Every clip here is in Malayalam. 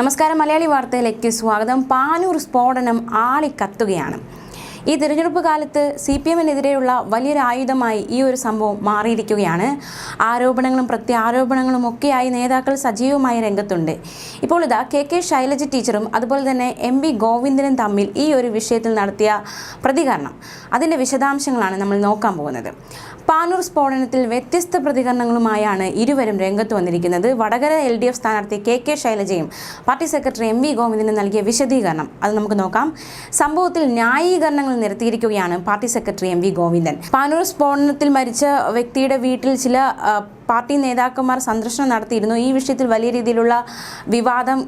നമസ്കാരം. മലയാളി വാർത്തയിലേക്ക് സ്വാഗതം. പാനൂർ സ്ഫോടനം ആളിക്കത്തുകയാണ്. ഈ തിരഞ്ഞെടുപ്പ് കാലത്ത് സി പി എമ്മിനെതിരെയുള്ള വലിയൊരു ആയുധമായി ഈ ഒരു സംഭവം മാറിയിരിക്കുകയാണ്. ആരോപണങ്ങളും പ്രത്യാരോപണങ്ങളും ഒക്കെയായി നേതാക്കൾ സജീവമായി രംഗത്തുണ്ട്. ഇപ്പോൾ ഇതാ കെ കെ ശൈലജ ടീച്ചറും അതുപോലെ തന്നെ എം വി ഗോവിന്ദനും തമ്മിൽ ഈ ഒരു വിഷയത്തിൽ നടത്തിയ പ്രതികരണം. അതിന്റെ വിശദാംശങ്ങളാണ് നമ്മൾ നോക്കാൻ പോകുന്നത്. പാനൂർ സ്ഫോടനത്തിൽ വ്യത്യസ്ത പ്രതികരണങ്ങളുമായാണ് ഇരുവരും രംഗത്ത് വന്നിരിക്കുന്നത്. വടകര എൽ ഡി എഫ് സ്ഥാനാർത്ഥി കെ കെ ശൈലജയും പാർട്ടി സെക്രട്ടറി എം വി ഗോവിന്ദനും നൽകിയ വിശദീകരണം. അത് നമുക്ക് നോക്കാം. സംഭവത്തിൽ ന്യായീകരണങ്ങൾ നിരത്തിയിരിക്കുകയാണ് party secretary M V Govindan. Panoor സ്ഫോടനത്തിൽ മരിച്ച വ്യക്തിയുടെ വീട്ടിൽ ചില പാർട്ടി നേതാക്കന്മാർ സന്ദർശനം നടത്തിയിരുന്നു. ഈ വിഷയത്തിൽ വലിയ രീതിയിലുള്ള വിവാദം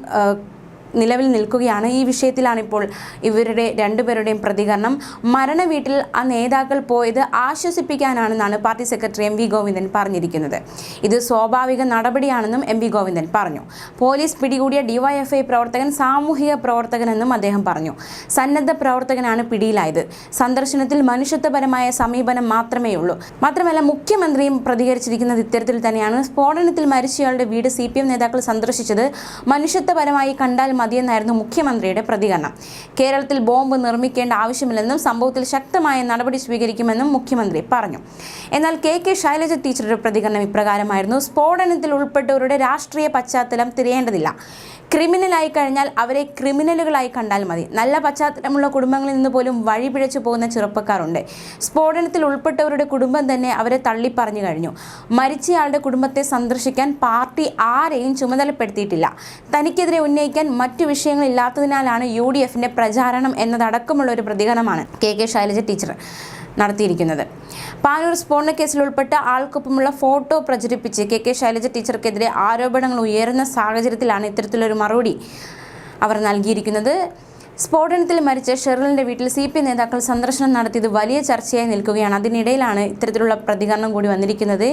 നിലവിൽ നിൽക്കുകയാണ്. ഈ വിഷയത്തിലാണിപ്പോൾ ഇവരുടെ രണ്ടുപേരുടെയും പ്രതികരണം. മരണ വീട്ടിൽ ആ നേതാക്കൾ പോയത് ആശ്വസിപ്പിക്കാനാണെന്നാണ് party secretary M V Govindan പറഞ്ഞിരിക്കുന്നത്. ഇത് സ്വാഭാവിക നടപടിയാണെന്നും എം വി ഗോവിന്ദൻ പറഞ്ഞു. പോലീസ് പിടികൂടിയ ഡിവൈഎഫ്ഐ പ്രവർത്തകൻ സാമൂഹിക പ്രവർത്തകനെന്നും അദ്ദേഹം പറഞ്ഞു. സന്നദ്ധ പ്രവർത്തകനാണ് പിടിയിലായത്. സന്ദർശനത്തിൽ മനുഷ്യത്വപരമായ സമീപനം മാത്രമേ ഉള്ളൂ മാത്രമല്ല മുഖ്യമന്ത്രിയും പ്രതികരിച്ചിരിക്കുന്നത് ഇത്തരത്തിൽ തന്നെയാണ്. സ്ഫോടനത്തിൽ മരിച്ചയാളുടെ വീട് സി നേതാക്കൾ സന്ദർശിച്ചത് മനുഷ്യത്വപരമായി കണ്ടാൽ മതിയെന്നായിരുന്നു മുഖ്യമന്ത്രിയുടെ പ്രതികരണം. കേരളത്തിൽ ബോംബ് നിർമ്മിക്കേണ്ട ആവശ്യമില്ലെന്നും സംഭവത്തിൽ ശക്തമായ നടപടി സ്വീകരിക്കുമെന്നും മുഖ്യമന്ത്രി പറഞ്ഞു. എന്നാൽ കെ കെ ശൈലജ ടീച്ചറുടെ പ്രതികരണം ഇപ്രകാരമായിരുന്നു. സ്ഫോടനത്തിൽ ഉൾപ്പെട്ടവരുടെ രാഷ്ട്രീയ പശ്ചാത്തലം തിരയേണ്ടതില്ല. ക്രിമിനലായി കഴിഞ്ഞാൽ അവരെ ക്രിമിനലുകളായി കണ്ടാൽ മതി. നല്ല പശ്ചാത്തലമുള്ള കുടുംബങ്ങളിൽ നിന്ന് പോലും വഴിപിഴച്ചു പോകുന്ന ചെറുപ്പക്കാരുണ്ട്. സ്ഫോടനത്തിൽ ഉൾപ്പെട്ടവരുടെ കുടുംബം തന്നെ അവരെ തള്ളിപ്പറഞ്ഞു കഴിഞ്ഞു. മരിച്ചയാളുടെ കുടുംബത്തെ സന്ദർശിക്കാൻ പാർട്ടി ആരെയും ചുമതലപ്പെടുത്തിയിട്ടില്ല. തനിക്കെതിരെ ഉന്നയിക്കാൻ മറ്റു വിഷയങ്ങളില്ലാത്തതിനാലാണ് യു ഡി എഫിന്റെ പ്രചാരണം എന്നതടക്കമുള്ള ഒരു പ്രതികരണമാണ് കെ കെ ശൈലജ ടീച്ചർ നടത്തിയിരിക്കുന്നത്. പാനൂർ സ്ഫോടന കേസിൽ ഉൾപ്പെട്ട ആൾക്കൊപ്പമുള്ള ഫോട്ടോ പ്രചരിപ്പിച്ച് കെ കെ ശൈലജ ടീച്ചർക്കെതിരെ ആരോപണങ്ങൾ ഉയരുന്ന സാഹചര്യത്തിലാണ് ഇത്തരത്തിലൊരു മറുപടി അവർ നൽകിയിരിക്കുന്നത്. സ്ഫോടനത്തിൽ മരിച്ച ഷെറിലിന്റെ വീട്ടിൽ സി പി നേതാക്കൾ സന്ദർശനം നടത്തിയത് വലിയ ചർച്ചയായി നിൽക്കുകയാണ്. അതിനിടയിലാണ് ഇത്തരത്തിലുള്ള പ്രതികരണം കൂടി വന്നിരിക്കുന്നത്.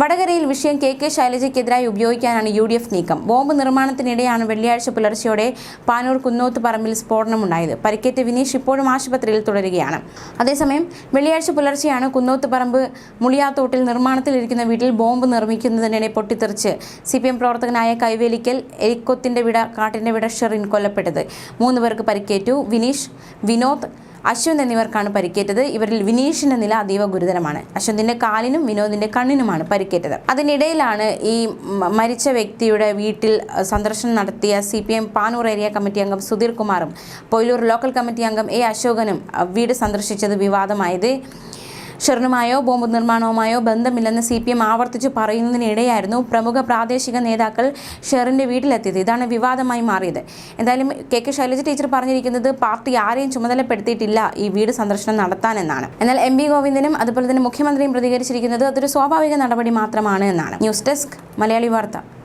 വടകരയിൽ വിഷയം കെ കെ ശൈലജയ്ക്കെതിരായി ഉപയോഗിക്കാനാണ് യു ഡി എഫ് നീക്കം. ബോംബ് നിർമ്മാണത്തിനിടെയാണ് വെള്ളിയാഴ്ച പുലർച്ചയോടെ പാനൂർ കുന്നോത്ത് പറമ്പിൽ സ്ഫോടനമുണ്ടായത്. പരിക്കേറ്റ വിനീഷ് ഇപ്പോഴും ആശുപത്രിയിൽ തുടരുകയാണ്. അതേസമയം വെള്ളിയാഴ്ച പുലർച്ചെയാണ് കുന്നോത്ത് പറമ്പ് മുളിയാത്തോട്ടിൽ നിർമ്മാണത്തിലിരിക്കുന്ന വീട്ടിൽ ബോംബ് നിർമ്മിക്കുന്നതിനിടെ പൊട്ടിത്തെറിച്ച് സി പി എം പ്രവർത്തകനായ കൈവേലിക്കൽ എരിക്കൊത്തിന്റെ വിട കാട്ടിന്റെ വിട ഷെറിൻ കൊല്ലപ്പെട്ടത്. മൂന്ന് പേർക്ക് പരിക്കേറ്റു. വിനീഷ് വിനോദ് അശ്വന്ത് എന്നിവർക്കാണ് പരിക്കേറ്റത്. ഇവരിൽ വിനീഷിന്റെ നില അതീവ ഗുരുതരമാണ്. അശ്വന്തിന്റെ കാലിനും വിനോദിന്റെ കണ്ണിനുമാണ് പരിക്കേറ്റത്. അതിനിടയിലാണ് ഈ മരിച്ച വ്യക്തിയുടെ വീട്ടിൽ സന്ദർശനം നടത്തിയ C P M Panoor area committee അംഗം സുധീർ കുമാറും പൊയിലൂർ ലോക്കൽ കമ്മിറ്റി അംഗം എ അശോകനും വീട് സന്ദർശിച്ചത് വിവാദമായത് ഷെറിനുമായോ ബോംബ് നിർമ്മാണവുമായോ ബന്ധമില്ലെന്ന് സി പി എം ആവർത്തിച്ചു പറയുന്നതിനിടെയായിരുന്നു പ്രമുഖ പ്രാദേശിക നേതാക്കൾ ഷെറിന്റെ വീട്ടിലെത്തിയത്. ഇതാണ് വിവാദമായി മാറിയത്. എന്തായാലും കെ കെ ശൈലജ ടീച്ചർ പറഞ്ഞിരിക്കുന്നത് പാർട്ടി ആരെയും ചുമതലപ്പെടുത്തിയിട്ടില്ല ഈ വീട് സന്ദർശനം നടത്താനെന്നാണ്. എന്നാൽ എം ഗോവിന്ദനും അതുപോലെ തന്നെ മുഖ്യമന്ത്രിയും പ്രതികരിച്ചിരിക്കുന്നത് അതൊരു സ്വാഭാവിക നടപടി മാത്രമാണ് എന്നാണ്. ന്യൂസ് ഡെസ്ക് മലയാളി വാർത്ത.